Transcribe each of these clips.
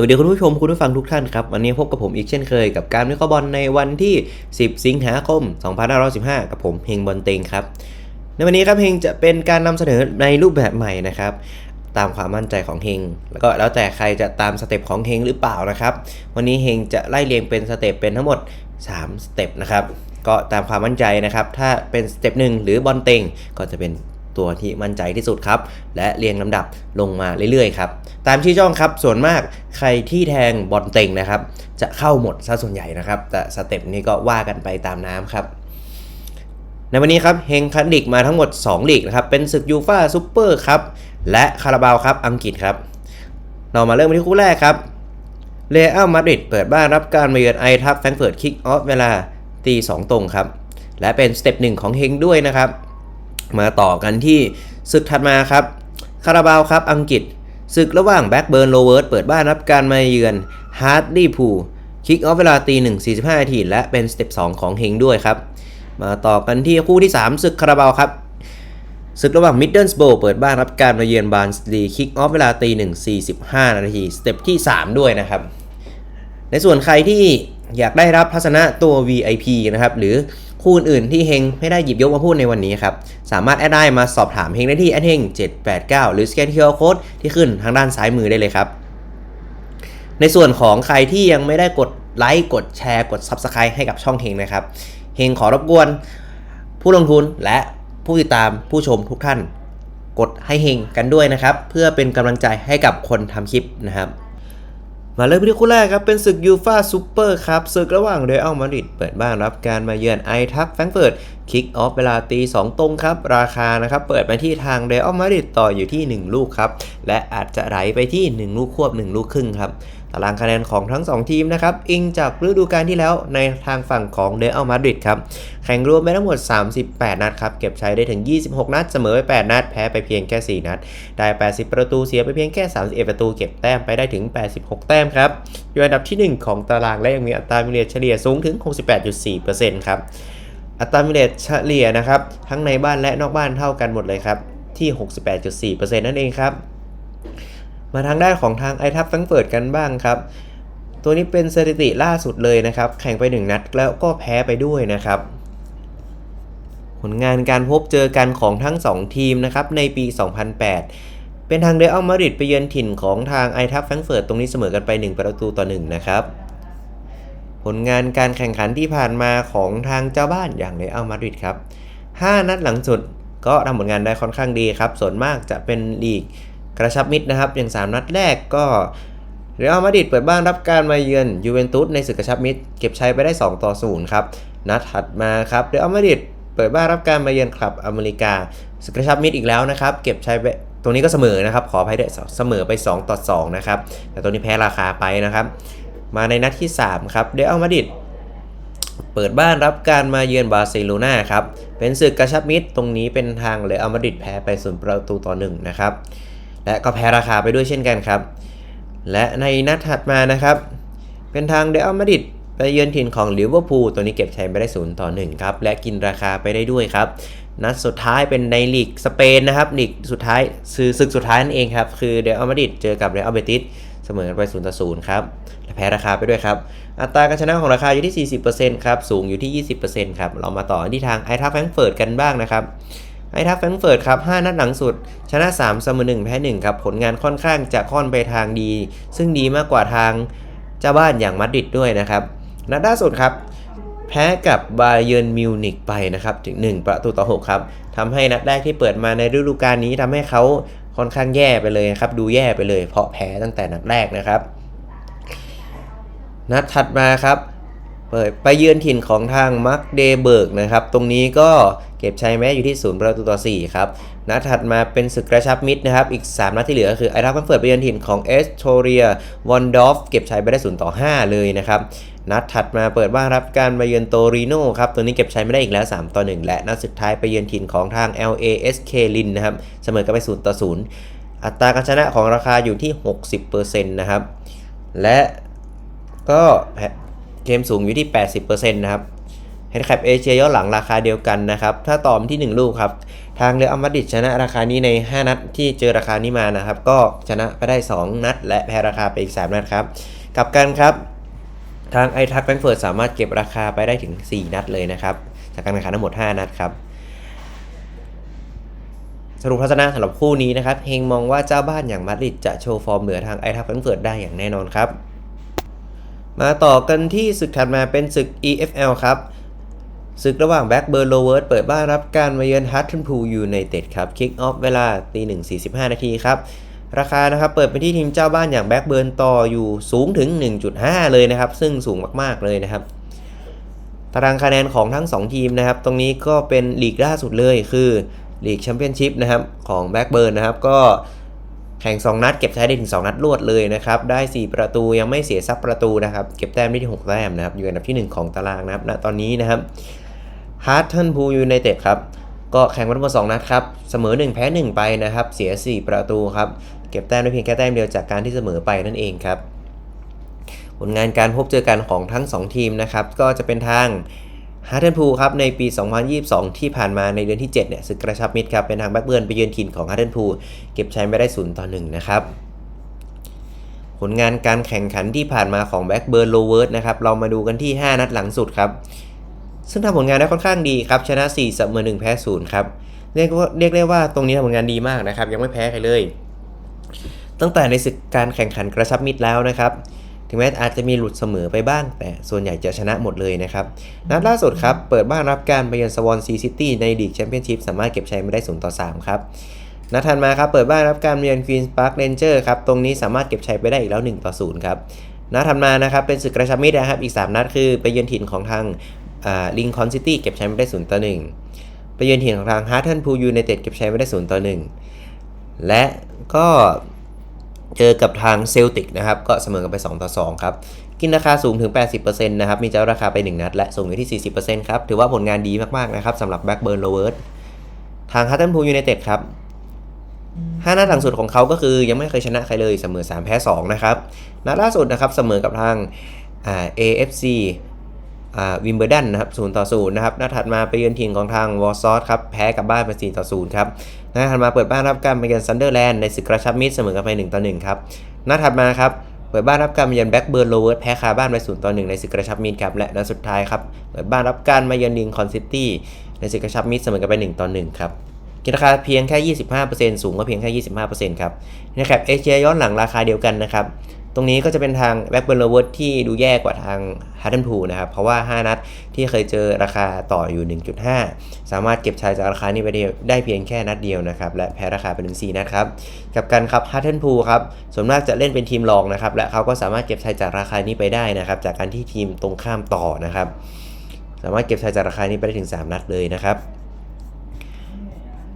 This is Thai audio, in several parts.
วัสดีคุณผู้ชมคุณผู้ฟังทุกท่านครับ วันนี้พบกับผมอีกเช่นเคยกับการวิเคราะห์บอลในวันที่ 10 สิงหาคม 2515 กับผมเฮงบอลเต็งครับ ในวันนี้ครับเฮงจะเป็นการนำเสนอในรูปแบบใหม่นะครับตามความมั่นใจของเฮงแล้วก็แล้วแต่ใครจะตามสเต็ปของเฮงหรือเปล่านะครับ วันนี้เฮงจะไล่เรียงเป็นสเต็ปเป็นทั้งหมด 3 สเต็ปนะครับก็ตามความมั่นใจนะครับ ถ้าเป็นสเต็ปหนึ่งหรือบอลเต็งก็จะเป็น ตัวที่มั่นใจที่สุดครับ และเรียงลำดับลงมาเรื่อยๆครับตามชื่อช่องครับส่วนมากใครที่แทงบอลเต็งนะครับ จะเข้าหมดซะส่วนใหญ่นะครับ แต่สเต็ปนี้ก็ว่ากันไปตามน้ำครับในวันนี้ครับเฮงคันดิกมาทั้งหมด 2 ลีกนะครับ เป็นศึกยูฟาซูเปอร์ครับ และคาราบาวครับ อังกฤษครับ เรามาเริ่มกันที่คู่แรกครับเรอัลมาดริดเปิดบ้านรับการมาเยือนไอทับแฟรงเฟิร์ตคิกออฟเวลาตี 2 ตรงครับ และเป็นสเต็ปหนึ่งของเฮงด้วยนะครับ มาต่อกันที่ศึกถัดมาครับคาราบาวครับอังกฤษศึกระหว่างแบ็กเบิร์นโลเวิร์ดเปิดบ้านรับการมาเยือนฮาร์ดลีพูคิกออฟเวลาตี1 45นาทีและเป็นสเต็ป2ของเฮงด้วยครับ มาต่อกันที่คู่ที่ 3 ศึกคาราบาวครับศึกระหว่างมิดเดิลสโบเปิดบ้านรับการมาเยือนบาร์นสลีคิกออฟเวลาตี1 45นาทีสเต็ปที่ 3 ด้วยนะครับ ในส่วนใครที่อยากได้รับทัศนะตัว VIP นะครับ หรือ คู่อื่นที่เฮงไม่ได้หยิบยกมาพูดในวันนี้ครับ สามารถแอดได้มาสอบถามเฮงได้ที่แอดเฮง789 หรือสแกน QR Code ที่ขึ้นทางด้านซ้ายมือได้เลยครับ ในส่วนของใครที่ยังไม่ได้กดไลค์กดแชร์กด Subscribe ให้กับช่องเฮงนะครับเฮงขอรบกวน ผู้ลงทุนและผู้ติดตามผู้ชมทุกท่าน กดให้เฮงกันด้วยนะครับ เพื่อเป็นกำลังใจให้กับคนทำคลิปนะครับ มาเริ่มที่คู่แรกครับ เป็นศึกยูฟาซูเปอร์ครับศึกระหว่างเรอัลมาดริดเปิดบ้านรับการมาเยือนไอทักแฟรงเฟิร์ตคิกออฟเวลาตี 2 ตรงครับ ราคานะครับเปิดไปที่ทางเรอัลมาดริดต่ออยู่ที่ 1 ลูกครับ และอาจจะไหลไปที่ 1 ลูกควบ 1 ลูกครึ่งครับ ตารางคะแนนของทั้ง 2 ทีมนะครับ อิงจากฤดูกาลที่แล้วในทางฝั่งของเรอัลมาดริดครับ แข่งรวมไปทั้งหมด 38 นัดครับ เก็บใช้ได้ถึง 26 นัด เสมอไป 8 นัด แพ้ไปเพียงแค่ 4 นัด ได้ 80 ประตู เสียไปเพียงแค่ 31 ประตู เก็บแต้มไปได้ถึง 86 แต้มครับ อยู่อันดับที่ 1 ของตารางและยังมีอัตรามิเลตเฉลี่ยสูงถึง 68.4%ครับ อัตรามิเลตเฉลี่ยนะครับ ทั้งในบ้านและนอกบ้านเท่ากันหมดเลยครับ ที่ 68.4%นั่นเองครับ มาทางด้านของทางไอทัพแฟรงเฟิร์ตกันบ้างครับ ตัวนี้เป็นสถิติล่าสุดเลยนะครับ แข่งไป 1 นัดแล้วก็แพ้ไปด้วยนะครับ ผลงานการพบเจอกันของทั้ง 2 ทีมนะครับในปี 2008 เป็นทางเรอัลมาดริดไปเยือนถิ่นของทางไอทัพแฟรงเฟิร์ตตรงนี้เสมอกันไป 1 ประตูต่อ 1 นะครับผลงานการแข่งขันที่ผ่านมาของทางเจ้าบ้านอย่างเรอัลมาดริดครับ 5 นัดหลังสุดก็ทำผลงานได้ค่อนข้างดีครับ ส่วนมากจะเป็นลีก กระชับมิตรนะครับ อย่าง 3 นัดแรกก็เรอัลมาดริดเปิดบ้านรับการมาเยือนยูเวนตุสในศึกกระชับมิตรเก็บชัยไปได้ 2 ต่อ 0 ครับ นัดถัดมาครับเรอัลมาดริดเปิดบ้านรับการมาเยือนคลับอเมริกาศึกกระชับมิตรอีกแล้วนะครับ เก็บชัยไปตรงนี้ก็เสมอนะครับ ขออภัยด้วยเสมอไป 2 ต่อ 2 นะครับ แต่ตัวนี้แพ้ราคาไปนะครับ มาในนัดที่ 3 ครับเรอัลมาดริดเปิดบ้านรับการมาเยือนบาร์เซโลนาครับ เป็นศึกกระชับมิตร ตรงนี้เป็นทางเรอัลมาดริดแพ้ไปศูนย์ประตูต่อหนึ่งนะครับ และก็แพ้ราคาไปด้วยเช่นกันครับ และในนัดถัดมานะครับ เป็นทางเรอัลมาดิดไปเยือนถิ่นของลิเวอร์พูลตัวนี้เก็บชัยไปได้ศูนย์ต่อหนึ่งครับ และกินราคาไปได้ด้วยครับ นัดสุดท้ายเป็นในลีกสเปนนะครับลีกสุดท้ายคือศึกสุดท้ายนั่นเองครับ คือเรอัลมาดิดเจอกับเรอัลเบติสเสมอกันไป0ต่อ0ครับและแพ้ราคาไปด้วยครับ อัตราการชนะของราคาอยู่ที่ 40%ครับ สูงอยู่ที่ 20%ครับ เรามาต่อที่ทางไอทัฟแฟรงเฟิร์ตกันบ้างนะครับ ไอทัฟแฟรงเฟิร์ตครับ 5 นัดหลังสุด ชนะ 3 เสมอ1 แพ้ 1 ครับ ผลงานค่อนข้างจะค่อนไปทางดี ซึ่งดีมากกว่าทางเจ้าบ้านอย่างมาดริดด้วยนะครับ นัดล่าสุดครับ แพ้กับบาเยิร์นมิวนิกไปนะครับ ถึง 1 ประตูต่อ 6 ครับทำให้นัดแรกที่เปิดมาในฤดูกาลนี้ทำให้เขาค่อนข้างแย่ไปเลยครับ ดูแย่ไปเลย เพราะแพ้ตั้งแต่นัดแรกนะครับ นัดถัดมาครับ เปิดไปเยือนถิ่นของทางมักเดเบิร์กนะครับ ตรงนี้ก็เก็บชัยแม้อยู่ที่ 0 ประตูต่อ 4 ครับ นัดถัดมาเป็นศึกกระชับมิตรนะครับ อีก 3 นัดที่เหลือก็คือไอรักเฟิร์ตไปเยือนถิ่นของเอสโทเรียวอนดอฟเก็บชัยไปได้ 0 ต่อ 5 เลยนะครับ นัดถัดมาเปิดบ้านรับการมาเยือนโตริโนครับ ตัวนี้เก็บชัยไม่ได้อีกแล้ว 3 ต่อ 1 และนัดสุดท้ายไปเยือนถิ่นของทาง LASK ลินนะครับ เสมอกันไป 0 ต่อ 0 อัตราการชนะของราคาอยู่ที่ 60%นะครับ และก็ มสูงอยู่ที่ 80%นะครับเฮดแคปเอเชียย้อนหลังราคาเดียวกันนะครับ ถ้าตอมที่ 1 ลูกครับ ทางเรืออัมมาดิดชนะราคานี้ใน 5 นัดที่เจอราคานี้มานะครับ ก็ชนะไปได้ 2 นัด และแพ้ราคาไปอีก 3 นัดครับกลับกันครับ ทางไอทักแฟรงเฟิร์ตสามารถเก็บราคาไปได้ถึง 4 นัดเลยนะครับ จากการแข่งขันทั้งหมด 5 นัดครับสรุปทัศนะสำหรับคู่นี้นะครับ เฮงมองว่าเจ้าบ้านอย่างมาดริดจะโชว์ฟอร์มเหนือทางไอทักแฟรงเฟิร์ตได้อย่างแน่นอนครับ มาต่อกันที่ศึกถัดมาเป็นศึก EFL ครับศึกระหว่างแบ็กเบิร์นโลเวิร์ดเปิดบ้านรับการมาเยือนฮัตเทนพูยูไนเต็ดครับคิกออฟเวลาตีหนึ่งสี่สิบห้านาทีครับ ราคานะครับเปิดไปที่ทีมเจ้าบ้านอย่างแบ็กเบิร์นต่ออยู่สูงถึง 1.5 เลยนะครับ ซึ่งสูงมากๆเลยนะครับ ตารางคะแนนของทั้ง 2 ทีมนะครับ ตรงนี้ก็เป็นลีกล่าสุดเลยคือลีกแชมเปี้ยนชิพนะครับของแบ็กเบิร์นนะครับก็ แข่ง 2 นัดเก็บใช้ได้ถึง 2 นัดรวดเลยนะครับ ได้ 4 ประตูยังไม่เสียซับประตูนะครับ เก็บแต้มได้ที่6แต้มนะครับ อยู่อันดับที่ 1 ของตารางนะครับณตอนนี้นะครับฮาร์ททันพูยูไนเต็ดครับ ก็แข่งมาทั้งหมด2นัดครับ เสมอ 1 แพ้ 1 ไปนะครับ เสีย 4 ประตูครับ เก็บแต้มได้เพียงแค่แต้มเดียวจากการที่เสมอไปนั่นเองครับ ผลงานการพบเจอกันของทั้ง 2 ทีมนะครับ ก็จะเป็นทาง ฮาร์เทนพูครับในปี 2022 ที่ผ่านมาในเดือนที่ 7 เนี่ยศึกกระชับมิตรครับเป็นทางแบ็กเบิร์นไปเยือนถิ่นของฮาร์เทนพูเก็บชัยไม่ได้0ต่อ1นะครับผลงานการแข่งขันที่ผ่านมาของแบ็กเบิร์นโลเวิร์ดนะครับเรามาดูกันที่ 5 นัดหลังสุดครับซึ่งทำผลงานได้ค่อนข้างดีครับชนะ 4 เสมอ 1 แพ้ 0 ครับเรียกว่าเรียกได้ว่าตรงนี้ทำผลงานดีมากนะครับยังไม่แพ้ใครเลย ตั้งแต่ในศึกการแข่งขันกระชับมิตรแล้วนะครับ ถึงแม้อาจจะมีหลุดเสมอไปบ้าง แต่ส่วนใหญ่จะชนะหมดเลยนะครับ นัดล่าสุดครับ เปิดบ้านรับการไปเยือนสวอนซีซิตี้ในลีกแชมเปี้ยนชิพสามารถเก็บชัยมาได้0ต่อ3ครับนัดถัดมาครับ เปิดบ้านรับการไปเยือนควีนส์พาร์คเรนเจอร์ครับ ตรงนี้สามารถเก็บชัยไปได้อีกแล้ว1ต่อ0ครับนัดถัดมานะครับเป็นศึกกระชับมิตรนะครับอีก 3 นัดคือไปเยือนถิ่นของทางลิงคอนซิตี้เก็บชัยไมาได้0ต่อ1ไปเยือนถิ่นของทางฮาร์ทันพูยูไนเต็ดเก็บชัยไมาได้0ต่อ1และก็ เจอกับทางเซลติกนะครับ ก็เสมอกันไป 2 ต่อ 2 ครับ กินราคาสูงถึง 80%นะครับ มีเจ้าราคาไป 1 นัด และส่งอยู่ที่ 40%ครับ ถือว่าผลงานดีมาก ๆ นะครับสำหรับแบ็กเบิร์นโลเวิร์ดทางฮัตตันพูยูไนเต็ดครับห้านัดหลังสุดของเขาก็คือยังไม่เคยชนะใครเลยเสมอ 3 แพ้ 2 นะครับ นัดล่าสุดนะครับเสมอกับทางอ่า AFC วิมเบอร์ดันนะครับ0ต่อ0นะครับนัดถัดมาไปเยือนทีมของทางวอร์ซอสครับแพ้กับบ้านไป4ต่อ0ครับนัดถัดมาเปิดบ้านรับการไปเยือนซันเดอร์แลนด์ในศึกกระชับมิตรเสมอกันไป1ต่อ1ครับนัดถัดมาครับเปิดบ้านรับการมาเยือนแบ็กเบิร์นโลเวิร์ดแพ้คาบ้านไป0ต่อ1ในศึกกระชับมิตรครับและนัดสุดท้ายครับเปิดบ้านรับการมาเยือนลิงคอนซิตี้ในศึกกระชับมิตรเสมอกันไป1ต่อ1ครับกินราคาเพียงแค่ 25%สูงก็เพียงแค่ 25%ครับนะครับเอเชียย้อนหลังราคาเดียวกันนะครับ ตรงนี้ก็จะเป็นทางแบ็กเบิร์นโลเวิร์ดที่ดูแย่กว่าทางฮาร์ด n นพูนะครับ เพราะว่า 5 นัดที่เคยเจอราคาต่ออยู่ 1.5 สามารถเก็บชัยจากราคานี้ไปได้เพียงแค่นัดเดียวนะครับ และแพ้ราคาไปถึง4นัดครับ กับการครับฮาร์ด n นพูครับส่วนมากจะเล่นเป็นทีมรองนะครับ และเขาก็สามารถเก็บชัยจากราคานี้ไปได้นะครับ จากการที่ทีมตรงข้ามต่อนะครับ สามารถเก็บชัยจากราคานี้ไปได้ถึง 3 นัดเลยนะครับ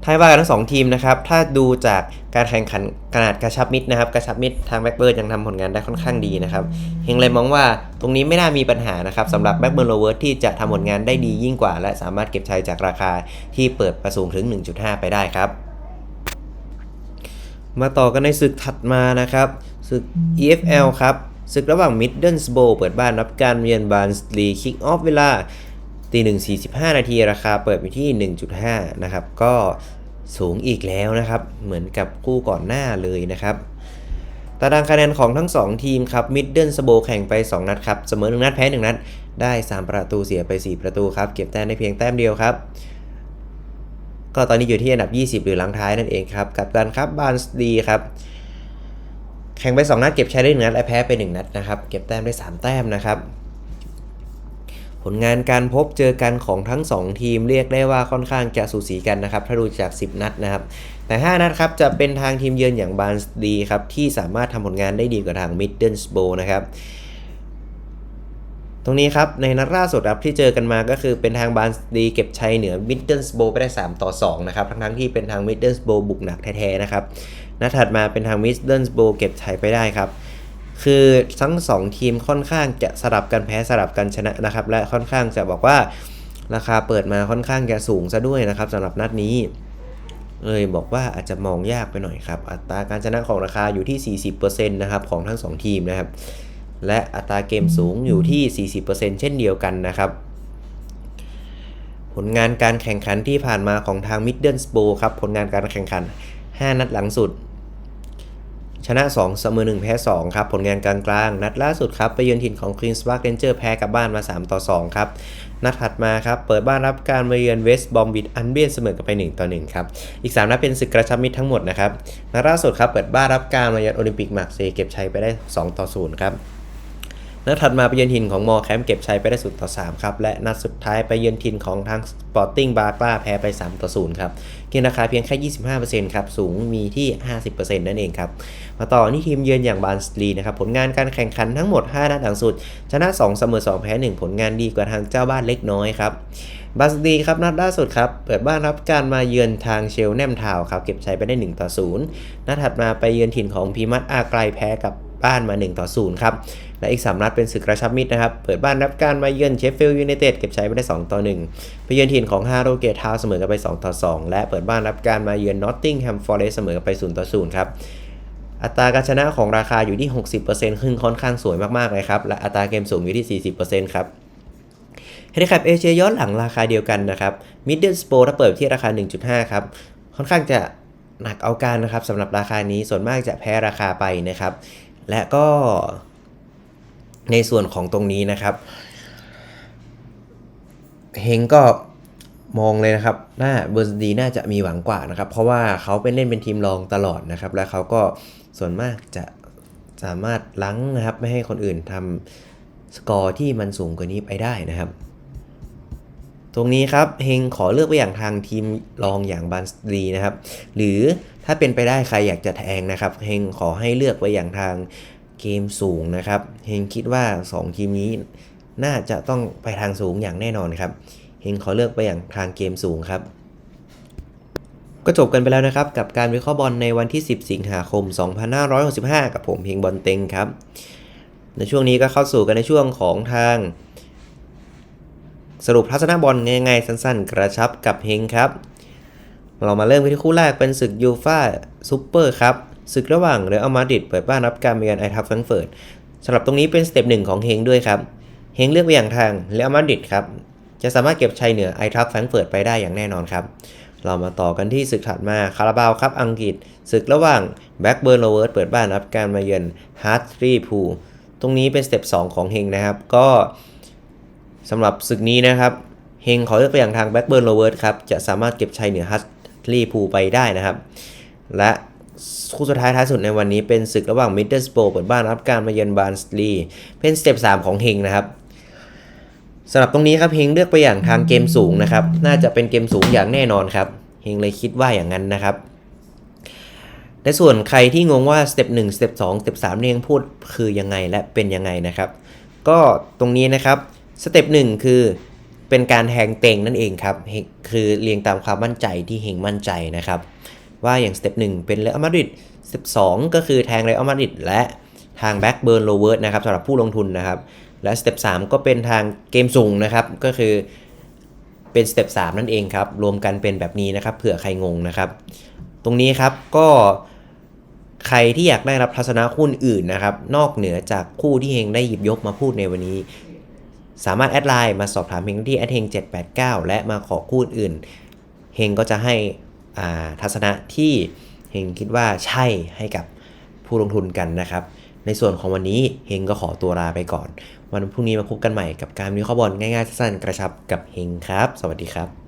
ท้ายว่ากันทั้งสองทีมนะครับ ถ้าดูจากการแข่งขันขนาดกระชับมิตรนะครับ กระชับมิตรทางแบ็กเบิร์ดยังทำผลงานได้ค่อนข้างดีนะครับเฮงเลยมองว่าตรงนี้ไม่น่ามีปัญหานะครับสำหรับแบ็กเบิร์ดโลเวิร์ดที่จะทำผลงานได้ดียิ่งกว่า และสามารถเก็บชัยจากราคาที่เปิดประสูงถึง 1.5 ไปได้ครับ มาต่อกันในศึกถัดมานะครับศึก EFL ครับศึกระหว่าง Middlesbrough เปิดบ้านรับการเยือนบาร์นสลีคิกออฟเวลา ตีหนึ่งสี่สิบห้านาทีราคาเปิดไปที่1.5นะครับ ก็สูงอีกแล้วนะครับ เหมือนกับคู่ก่อนหน้าเลยนะครับตารางคะแนนของทั้ง 2 ทีมครับมิดเดิลสโบแข่งไป 2 นัดครับ เสมอ 1 นัดแพ้ 1 นัด ได้ 3 ประตูเสียไป 4 ประตูครับ เก็บแต้มได้เพียงแต้มเดียวครับ ก็ตอนนี้อยู่ที่อันดับ 20 หรือหลังท้ายนั่นเองครับ กับการครับบานสดีครับ แข่งไป 2 นัดเก็บใช้ได้ 1 นัดและแพ้ไป 1 นัดนะครับ เก็บแต้มได้ 3 แต้มนะครับ ผลงานการพบเจอกันของทั้ง 2 ทีมเรียกได้ว่าค่อนข้างจะสูสีกันนะครับ ถ้าดูจาก 10 นัดนะครับ แต่ 5 นัดครับจะเป็นทางทีมเยือนอย่างบาร์นส์ดีครับ ที่สามารถทำผลงานได้ดีกว่าทางมิดเดิลสโบนะครับตรงนี้ครับ ในนัดล่าสุดครับที่เจอกันมาก็คือเป็นทางบาร์นส์ดีเก็บชัยเหนือมิดเดิลสโบไปได้ 3 ต่อ 2 นะครับ ทั้งๆที่เป็นทางมิดเดิลสโบบุกหนักแท้ๆนะครับนัดถัดมาเป็นทางมิดเดิลสโบเก็บชัยไปได้ครับ คือทั้ง 2 ทีมค่อนข้างจะสลับกันแพ้สลับกันชนะนะครับ และค่อนข้างจะบอกว่าราคาเปิดมาค่อนข้างจะสูงซะด้วยนะครับสำหรับนัดนี้เลยบอกว่าอาจจะมองยากไปหน่อยครับ อัตราการชนะของราคาอยู่ที่ 40%นะครับของทั้ง 2 ทีมนะครับ และอัตราเกมสูงอยู่ที่ 40%เช่นเดียวกันนะครับ ผลงานการแข่งขันที่ผ่านมาของทางมิดเดิลสโบครับ ผลงานการแข่งขัน 5 นัดหลังสุด ชนะ 2 เสมอ 1 แพ้ 2 ครับ ผลงานกลางๆ นัดล่าสุดครับ ไปเยือนถิ่นของ Queen's Park Ranger แพ้กับบ้านมา 3 ต่อ 2 ครับ นัดถัดมาครับ เปิดบ้านรับการมาเยือนเวสต์บอมบิดอันเบียนเสมอกันไป 1 ต่อ 1 ครับ อีก 3 นัดเป็นศึกกระชับมิตรทั้งหมดนะครับ นัดล่าสุดครับ เปิดบ้านรับการมาเยือนโอลิมปิกมาร์เซย์เก็บชัยไปได้ 2 ต่อ 0 ครับ นัดถัดมาไปเยือนถิ่นของมอแคมป์เก็บชัยไปได้สุดต่อ3ครับ และนัดสุดท้ายไปเยือนถิ่นของทางสปอร์ติ้งบาร์กลาแพ้ไป 3 ต่อ0ครับเกณฑ์ราคาเพียงแค่ 25%ครับ สูงมีที่ 50%นั่นเองครับ มาต่อที่ทีมเยือนอย่างบานสลีนะครับผลงานการแข่งขันทั้งหมด 5 นัดหลังสุด ชนะ 2 เสมอ 2 แพ้ 1 ผลงานดีกว่าทางเจ้าบ้านเล็กน้อยครับบาสลีครับนัดล่าสุดครับ เปิดบ้านรับการมาเยือนทางเชลแนมทาวครับเก็บชัยไปได้ 1 ต่อ 0 นัดถัดมาไปเยือนถิ่นของพีมัตอาไกลแพ้กับ บ้านมา 1 ต่อ 0 ครับ และอีก 3 นัดเป็นศึกกระชับมิตรนะครับ เปิดบ้านรับการมาเยือนเชฟฟิลด์ยูไนเต็ดเก็บใชัยไปได้ 2 ต่อ 1 ไปเยือนถิ่นของฮาโรเกตทาวเสมอกันไป 2 ต่อ 2 และเปิดบ้านรับการมาเยือนนอตติงแฮมฟอร์เรสเสมอกันไป 0 ต่อ 0 ครับ อัตราการชนะของราคาอยู่ที่ 60%ซึ่งค่อนข้างสวยมากๆเลยครับ และอัตราเกมสูงอยู่ที่ 40%ครับเฮลิค a บเอเชียย้อนหลังราคาเดียวกันนะครับมิดเดิลสโปถ้าเปิดที่ราคา 1.5 ครับ ค่อนข้างจะหนักเอาการนะครับสำหรับราคานี้ส่วนมากจะแพ้ราคาไปนะครับ และก็ในส่วนของตรงนี้นะครับเฮงก็มองเลยนะครับน้าเบอร์ดีน่าจะมีหวังกว่านะครับ เพราะว่าเขาเป็นเล่นเป็นทีมรองตลอดนะครับ และเขาก็ส่วนมากจะสามารถลังนะครับ ไม่ให้คนอื่นทำสกอร์ที่มันสูงกว่านี้ไปได้นะครับ ตรงนี้ครับเฮงขอเลือกไปอย่างทางทีมรองอย่างบันดีนะครับ หรือ ถ้าเป็นไปได้ใครอยากจะแทงนะครับเฮงขอให้เลือกไปอย่างทางเกมสูงนะครับเฮงคิดว่า 2 ทีมนี้น่าจะต้องไปทางสูงอย่างแน่นอนครับเฮงขอเลือกไปอย่างทางเกมสูงครับ ก็จบกันไปแล้วนะครับ กับการวิเคราะห์บอลในวันที่ 10 สิงหาคม 2565 กับผมเฮงบอลเต็งครับ ในช่วงนี้ก็เข้าสู่กันในช่วงของทาง สรุปทัศนบอลง่ายๆสั้น ๆ กระชับกับเฮงครับ เรามาเริ่มกันที่คู่แรกเป็นศึกยูฟ่าซูเปอร์ครับศึกระหว่างเรอัลมาดริดเปิดบ้านรับการเยือนไอทัฟแฟรงเฟิร์ตสำหรับตรงนี้เป็นสเต็ปหนึ่งของเฮงด้วยครับ เฮงเลือกไปอย่างทางเรอัลมาดริดครับจะสามารถเก็บชัยเหนือไอทัฟแฟรงเฟิร์ตไปได้อย่างแน่นอนครับ เรามาต่อกันที่ศึกถัดมาคาราบาวครับอังกฤษศึกระหว่างแบ็กเบิร์นโรเวิร์ดเปิดบ้านรับการมาเยือนฮาร์ทรีพูตรงนี้เป็นสเต็ป2ของเฮงนะครับ ก็สำหรับศึกนี้นะครับเฮงขอเลือกไปอย่างทางแบ็กเบิร์นโรเวิร์ดครับจะสามารถเก็บชัยเหนือฮัต ลีพูไปได้นะครับ และคู่สุดท้ายท้ายสุดในวันนี้เป็นศึกระหว่างมิดเดิลสโปเปิดบ้านรับการมาเยือนบาร์นสลีเป็นสเต็ป3ของเฮงนะครับสำหรับตรงนี้ครับเฮงเลือกไปอย่างทางเกมสูงนะครับ น่าจะเป็นเกมสูงอย่างแน่นอนครับเฮงเลยคิดว่าอย่างนั้นนะครับในส่วนใครที่งงว่าสเต็ป1สเต็ป2สเต็ป3เนี่ยพูดคือยังไงและเป็นยังไงนะครับ ก็ตรงนี้นะครับสเต็ป1คือ เป็นการแทงเต็งนั่นเองครับคือเรียงตามความมั่นใจที่เฮงมั่นใจนะครับ ว่าอย่างสเต็ป1เป็นเรอัลมาดริดสเต็ป2ก็คือแทงเรอัลมาดริดและทางแบ็กเบิร์นโลเวิร์ดนะครับสำหรับผู้ลงทุนนะครับ และสเต็ป3ก็เป็นทางเกมสูงนะครับก็คือเป็นสเต็ป3นั่นเองครับรวมกันเป็นแบบนี้นะครับเผื่อใครงงนะครับ ตรงนี้ครับก็ใครที่อยากได้รับทัศนะหุ้นอื่นนะครับ นอกเหนือจากคู่ที่เฮงได้หยิบยกมาพูดในวันนี้ สามารถแอดไลน์มาสอบถามเฮงที่แอดเฮง789 และมาขอคู่อื่นเฮงก็จะให้ทัศนะที่เฮงคิดว่าใช่ให้กับผู้ลงทุนกันนะครับ ในส่วนของวันนี้เฮงก็ขอตัวลาไปก่อน วันพรุ่งนี้มาพบกันใหม่กับการวิเคราะห์บอลง่ายๆสั้นๆกระชับกับเฮงครับ สวัสดีครับ